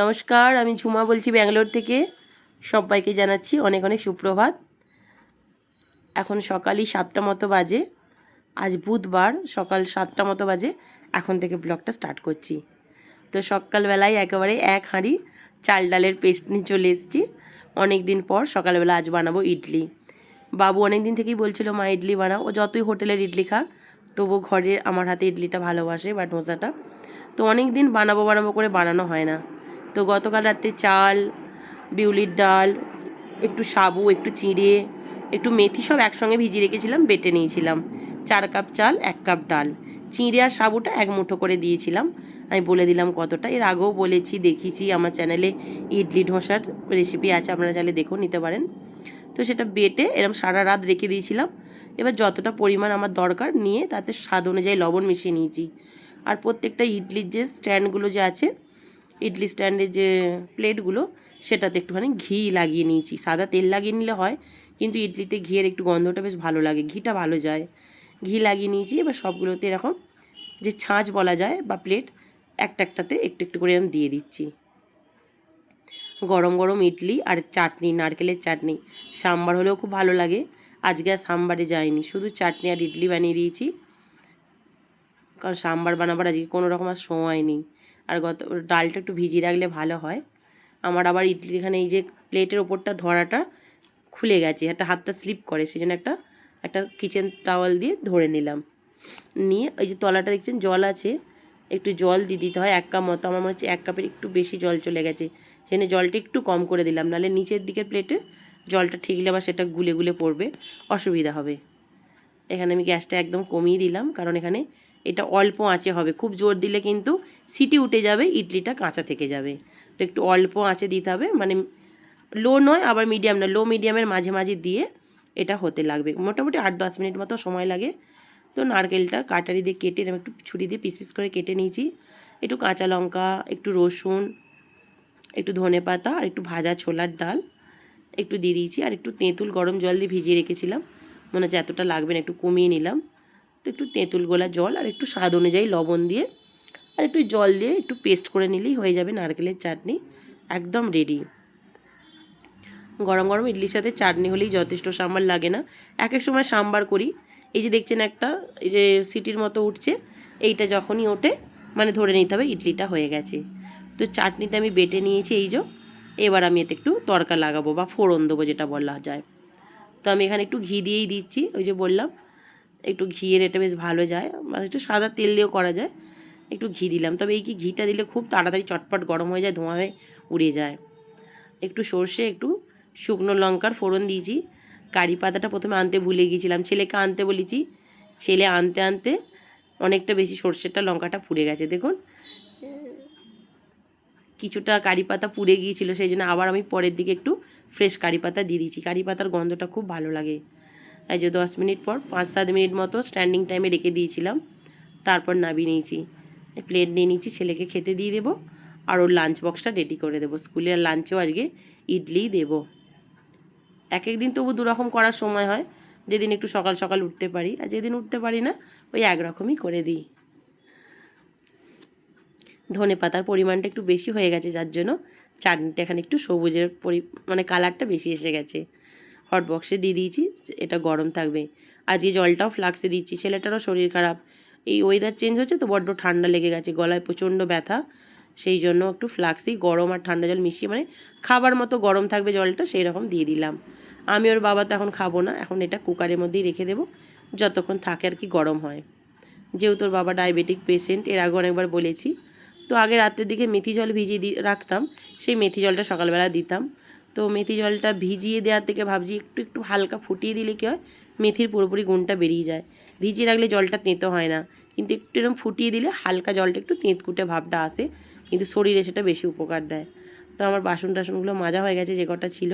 নমস্কার, আমি ঝুমা বলছি ব্যাঙ্গালোর থেকে। সবাইকে জানাচ্ছি অনেক অনেক সুপ্রভাত। এখন সকালই সাতটা মতো বাজে। আজ বুধবার সকাল সাতটা মতো বাজে। এখন থেকে ব্লগটা স্টার্ট করছি। তো সকালবেলায় একেবারে এক হাঁড়ি চাল ডালের পেস্ট নিয়ে চলে এসেছি। অনেক দিন পর সকালবেলা আজ বানাবো ইডলি। বাবু অনেক দিন থেকেই বলছিল, মা, ইডলি বানাও। ও যতই হোটেলের ইডলি খাক তবু ঘরে আমার হাতে ইডলিটা ভালোবাসে বা ডোসাটা তো অনেক দিন বানাবো বানাবো করে বানানো হয় না। তো গতকাল রাত্রে চাল, বিউলির ডাল, একটু সাবু, একটু চিঁড়ে, একটু মেথি সব একসঙ্গে ভিজিয়ে রেখেছিলাম, বেটে নিয়েছিলাম। চার কাপ চাল, এক কাপ ডাল। চিঁড়ে আর সাবুটা এক মুঠো করে দিয়েছিলাম। আমি বলে দিলাম কতটা। এর আগেও বলেছি, দেখিয়েছি আমার চ্যানেলে ইডলি ধোসার রেসিপি আছে, আপনারা চাইলে দেখেও নিতে পারেন। তো সেটা বেটে এরকম সারা রাত রেখে দিয়েছিলাম। এবার যতটা পরিমাণ আমার দরকার নিয়ে তাতে স্বাদ অনুযায়ী লবণ মিশিয়ে নিয়েছি। আর প্রত্যেকটা ইডলির যে স্ট্যান্ডগুলো যে আছে ইডলি স্ট্যান্ডের যে প্লেটগুলো, সেটাতে একটুখানি ঘি লাগিয়ে নিয়েছি। সাদা তেল লাগিয়ে নিলে হয়, কিন্তু ইডলিতে ঘিয়ের একটু গন্ধটা বেশ ভালো লাগে, ঘিটা ভালো যায়। ঘি লাগিয়ে নিয়েছি, এবার সবগুলোতে এরকম যে ছাঁচ বলা যায় বা প্লেট, একটা একটাতে একটু একটু করে আমি দিয়ে দিচ্ছি। গরম গরম ইডলি আর চাটনি, নারকেলের চাটনি, সাম্বার হলেও খুব ভালো লাগে। আজকে আর সাম্বারে যায়নি শুধু চাটনি আর ইডলি বানিয়ে দিয়েছি। কারণ সাম্বার বানাবার আজকে কোনো রকম আর সময় নেই। আর গত, ডালটা একটু ভিজিয়ে রাখলে ভালো হয়। আমার আবার ইডলি, এখানে এই যে প্লেটের ওপরটা ধরাটা খুলে গেছে, একটা হাতটা স্লিপ করে সেই জন্য একটা একটা কিচেন টাওয়াল দিয়ে ধরে নিলাম। নিয়ে ওই যে তলাটা দেখছেন, জল আছে, একটু জল দিয়ে দিতে হয়, এক কাপ মতো, আমার মনে হচ্ছে এক কাপের একটু বেশি জল চলে গেছে সেখানে জলটা একটু কম করে দিলাম, নাহলে নিচের দিকের প্লেটে জলটা ঠিকলে আবার সেটা গুলে গুলে পড়বে, অসুবিধা হবে। এখানে আমি গ্যাসটা একদম কমিয়ে দিলাম, কারণ এখানে এটা অল্প আঁচে হবে। খুব জোর দিলে কিন্তু সিটি উঠে যাবে, ইডলিটা কাঁচা থেকে যাবে। তো একটু অল্প আঁচে দিতে হবে মানে লো নয়, আবার মিডিয়াম না, লো মিডিয়ামের মাঝে মাঝে দিয়ে এটা হতে লাগবে। মোটামুটি আট দশ মিনিট মতো সময় লাগে। তো নারকেলটা কাটারি দিয়ে কেটে এরকম একটু ছুরি দিয়ে পিস পিস করে কেটে নিয়েছি। একটু কাঁচা লঙ্কা, একটু রসুন, একটু ধনে পাতা, আর একটু ভাজা ছোলার ডাল একটু দিয়ে দিয়েছি। আর একটু তেঁতুল গরম জল দিয়ে ভিজিয়ে রেখেছিলাম। মনে হচ্ছে এতটা লাগবে না, একটু কমিয়ে নিলাম। তো একটু তেঁতুল গোলা জল আর একটু স্বাদ অনুযায়ী লবণ দিয়ে আর একটু জল দিয়ে একটু পেস্ট করে নিলেই হয়ে যাবে নারকেলের চাটনি, একদম রেডি গরম গরম ইডলির সাথে চাটনি হলেই যথেষ্ট সাম্বার লাগে না। এক এক সময় সাম্বার করি। এই যে দেখছেন একটা, এই যে সিটির মতো উঠছে, এইটা যখনই ওঠে মানে ধরে নিতে হবে ইডলিটা হয়ে গেছে। তো চাটনিটা আমি বেটে নিয়েছি এই যে, এবার আমি এতে একটু তরকা লাগাবো বা ফোড়ন দেবো যেটা বলা যায়। তো আমি এখানে একটু ঘি দিয়েই দিচ্ছি, ওই যে বললাম। একটু ঘিয়ের এটা বেশ ভালো যায়। বা একটু সাদা তেল দিয়েও করা যায়। একটু ঘি দিলাম। তবে এই কি ঘিটা দিলে খুব তাড়াতাড়ি চটপট গরম হয়ে যায়, ধোঁয়া হয়ে উড়ে যায়। একটু সর্ষে, একটু শুকনো লঙ্কার ফোড়ন দিয়েছি। কারি পাতাটা প্রথমে আনতে ভুলে গিয়েছিলাম। ছেলেকে আনতে বলেছি, ছেলে আনতে আনতে অনেকটা বেশি সর্ষেটা লঙ্কাটা পুড়ে গেছে। দেখুন, কিছুটা কারি পাতা পুড়ে গিয়েছিল, সেই জন্য আবার আমি পরের দিকে একটু ফ্রেশ কারি পাতা দিয়ে দিয়েছি। কারি পাতার গন্ধটা খুব ভালো লাগে। এই যে দশ মিনিট পর, পাঁচ সাত মিনিট মতো স্ট্যান্ডিং টাইমে রেখে দিয়েছিলাম। তারপর নামিয়ে নিয়েছি। প্লেট নিয়ে নিয়েছি, ছেলেকে খেতে দিয়ে দেবো আর ওর লাঞ্চ বক্সটা রেডি করে দেবো। স্কুলের লাঞ্চেও আজকে ইডলি দেবো। এক এক দিন তবু দুরকম করার সময় হয়। যেদিন একটু সকাল সকাল উঠতে পারি আর যেদিন উঠতে পারি না, ওই একরকমই করে দিই। ধনে পাতার পরিমাণটা একটু বেশি হয়ে গেছে, যার জন্য চাটনিটা এখানে একটু সবুজের পরি মানে কালারটা বেশি এসে গেছে। হট বক্সে দিয়ে দিয়েছি, এটা গরম থাকবে। আজকে জলটাও ফ্লাক্সে দিচ্ছি, ছেলেটারও শরীর খারাপ। এই ওয়েদার চেঞ্জ হচ্ছে তো বড্ড ঠান্ডা লেগে গেছে, গলায় প্রচণ্ড ব্যথা। সেই জন্য একটু ফ্লাক্সেই গরম আর ঠান্ডা জল মিশিয়ে মানে খাবার মতো গরম থাকবে জলটা সেই রকম দিয়ে দিলাম। আমি ওর বাবা তো এখন খাব না, এখন এটা কুকারের মধ্যেই রেখে দেবো, যতক্ষণ থাকে আর কি গরম হয়। যেহেতু তোর বাবা ডায়াবেটিক পেশেন্ট এর আগে অনেকবার বলেছি। তো আগে রাত্রের দিকে মেথি জল ভিজিয়ে রাখতাম, সেই মেথি জলটা সকালবেলা দিতাম। তো মেথি জলটা ভিজিয়ে দেওয়ার থেকে ভাবছি একটু একটু হালকা ফুটিয়ে দিলে কী হয়? মেথির পুরোপুরি গুণটা বেরিয়ে যায়। ভিজিয়ে রাখলে জলটা তেঁতো হয় না। কিন্তু একটু এরকম ফুটিয়ে দিলে হালকা জলটা একটু তেঁতকুটে ভাবটা আসে, কিন্তু শরীরে সেটা বেশি উপকার দেয়। তো আমার বাসন টাসনগুলো মাজা হয়ে গেছে যে কটা ছিল।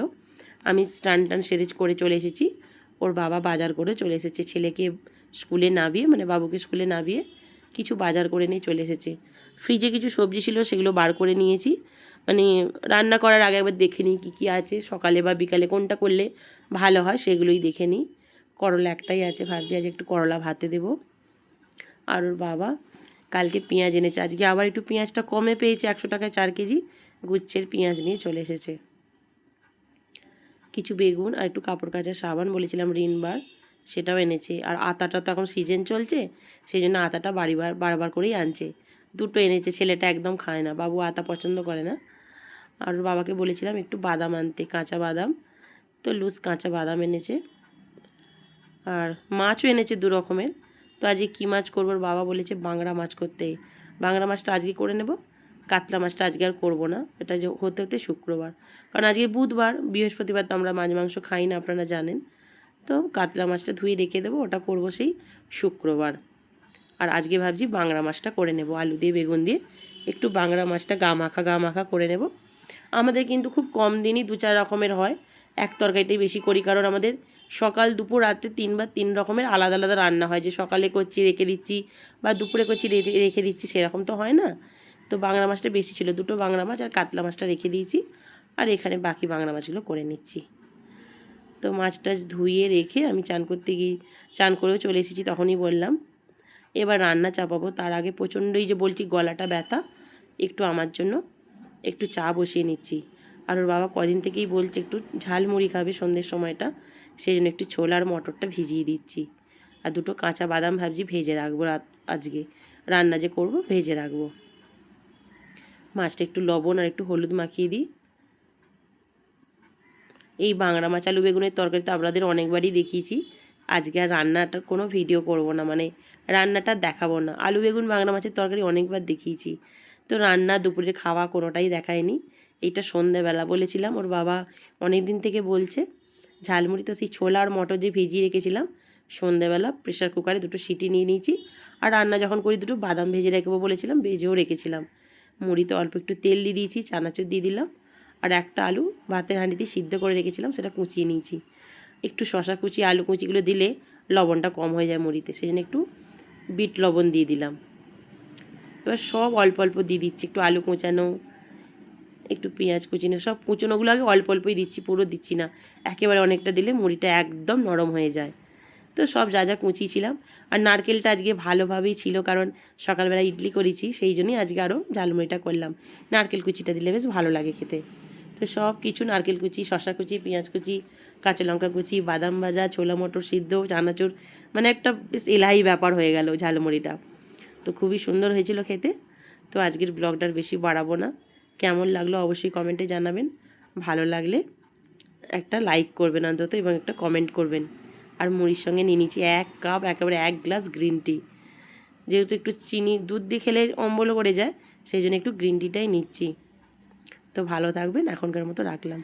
আমি স্টান টান সেরেজ করে চলে এসেছি। ওর বাবা বাজার করে চলে এসেছে। ছেলেকে স্কুলে নামিয়ে মানে বাবুকে স্কুলে নামিয়ে কিছু বাজার করে নিয়ে চলে এসেছে। ফ্রিজে কিছু সবজি ছিল সেগুলো বার করে নিয়েছি। মানে রান্না করার আগে একবার দেখে নিই কী কী আছে, সকালে বা বিকালে কোনটা করলে ভালো হয় সেগুলোই দেখে নিই। করলা একটাই আছে, ভাবছি আজ একটু করলা ভাতে দেবো। আর ওর বাবা কালকে পেঁয়াজ এনেছে, আজকে আবার একটু পেঁয়াজটা কমে পেয়েছে একশো টাকায় চার কেজি, গুচ্ছের পেঁয়াজ নিয়ে চলে এসেছে। কিছু বেগুন আর একটু কাপড় কাচা সাবান বলেছিলাম রিনবার, সেটাও এনেছে। আর আতাটা তো এখন সিজন চলছে সেই জন্য আতাটা বাড়িবার, বারবার করেই আনছে। দুটো এনেছে, ছেলেটা একদম খায় না, বাবু আতা পছন্দ করে না। আর বাবাকে বলেছিলাম একটু বাদাম আনতে, কাঁচা বাদাম। তো লুজ কাঁচা বাদাম এনেছে। আর মাছও এনেছে দু রকমের। তো আজকে কী মাছ করব? বাবা বলেছে বাংলা মাছ করতে। বাংলা মাছটা আজকে করে নেব, কাতলা মাছটা আজকে আর করব না। এটা যে হতে হতে শুক্রবার। কারণ আজকে বুধবার, বৃহস্পতিবার তো আমরা মাছ মাংস খাই না, আপনারা জানেন। তো কাতলা মাছটা ধুয়ে রেখে দেবো, ওটা করব সেই শুক্রবার। আর আজকে ভাবছি বাংলা মাছটা করে নেব, আলু দিয়ে, বেগুন দিয়ে। একটু বাংলা মাছটা গা মাখা গা মাখা করে নেব। আমাদের কিন্তু খুব কম দিনই দু চার রকমের হয়। এক তরকারিটাই বেশি করি, কারণ আমাদের সকাল, দুপুর, রাত্রে তিনবার তিন রকমের আলাদা আলাদা রান্না হয়। যে সকালে করছি, রেখে দিচ্ছি বা দুপুরে করছি রেখে দিচ্ছি, সেরকম তো হয় না। তো বাংলা মাছটা বেশি ছিল, দুটো বাংলা মাছ আর কাতলা মাছটা রেখে দিয়েছি। আর এখানে বাকি বাংলা মাছগুলো করে নিচ্ছি। তো মাছ টাছ ধুয়ে রেখে আমি চান করতে গিয়ে, চান করেও চলে এসেছি তখনই বললাম, এবার রান্না চাপাবো। তার আগে প্রচণ্ডই যে বলছি গলাটা ব্যথা, একটু আমার জন্য। একটু চা বসিয়ে নিচ্ছি। আর ওর বাবা কদিন থেকেই বলছে একটু ঝাল মুড়ি খাবে সন্ধ্যের সময়টা সেই জন্য একটু ছোলা আর মটরটা ভিজিয়ে দিচ্ছি। আর দুটো কাঁচা বাদাম ভাবছি ভেজে রাখব রাত, আজকে। রান্না যে করব ভেজে রাখব। মাছটা একটু লবণ আর একটু হলুদ মাখিয়ে দিই। এই বাংলা মাছ আলু বেগুনের তরকারি তো আপনাদের অনেকবারই দেখিয়েছি। আজকে আর রান্নাটার কোনো ভিডিও করব না মানে রান্নাটা দেখাবো না। আলু বেগুন বাংলা মাছের তরকারি অনেকবার দেখিয়েছি। তো রান্না দুপুরের খাওয়া কোনোটাই দেখায়নি। এইটা সন্ধেবেলা বলেছিলাম, ওর বাবা অনেক দিন থেকে বলছে, ঝালমুড়ি তো সেই ছোলা আর মটর যে ভিজিয়ে রেখেছিলাম, সন্ধেবেলা প্রেশার কুকারে দুটো সিটি নিয়ে নিয়েছি, আর রান্না যখন করি দুটো বাদাম ভেজে রাখব বলেছিলাম, ভেজেও রেখেছিলাম। মুড়িতে অল্প একটু তেল দিয়ে দিয়েছি, চানাচুর দিয়ে দিলাম, আর একটা আলু ভাতের হাঁড়িতে সিদ্ধ করে রেখেছিলাম, সেটা কুচিয়ে নিয়েছি। একটু শশা কুচি, আলু কুচিগুলো দিলে লবণটা কম হয়ে যায় মুড়িতে, সেই জন্য একটু বিট লবণ দিয়ে দিলাম। এবার সব অল্প অল্প দিয়ে দিচ্ছি, একটু আলু কুচানো, একটু পেঁয়াজ কুচিনো, সব কুচনোগুলো আগে অল্প অল্পই দিচ্ছি, পুরো দিচ্ছি না। একেবারে অনেকটা দিলে মুড়িটা একদম নরম হয়ে যায়। তো সব যা যা কুচিয়েছিলাম। আর নারকেলটা আজকে ভালোভাবেই ছিল, কারণ সকালবেলা ইডলি করেছি, সেই জন্যই আজকে আরও ঝালমুড়িটা করলাম। নারকেল কুচিটা দিলে বেশ ভালো লাগে খেতে। তো সব কিছু, নারকেল কুচি শশা কুচি, পেঁয়াজ কুচি, কাঁচা লঙ্কা কুচি, বাদাম ভাজা, ছোলা মটর সিদ্ধ, চানাচুর মানে একটা বেশ এলাহি ব্যাপার হয়ে গেল ঝালমুড়িটা। তো খুবই সুন্দর হয়েছিল খেতে। তো আজকের ব্লগটার বেশি বাড়াবো না। কেমন লাগল অবশ্যই কমেন্টে জানাবেন। ভালো লাগলে একটা লাইক করবেন অন্তত এবং একটা কমেন্ট করবেন। আর মুড়ির সঙ্গে নিয়ে নিচ্ছি এক কাপ একেবারে এক গ্লাস গ্রিন টি যেহেতু একটু চিনি, দুধ দিয়ে খেলে অম্বল করে যায়, সেই জন্য একটু গ্রিন টিটাই নিচ্ছি। তো ভালো থাকবেন, এখনকার মতো রাখলাম।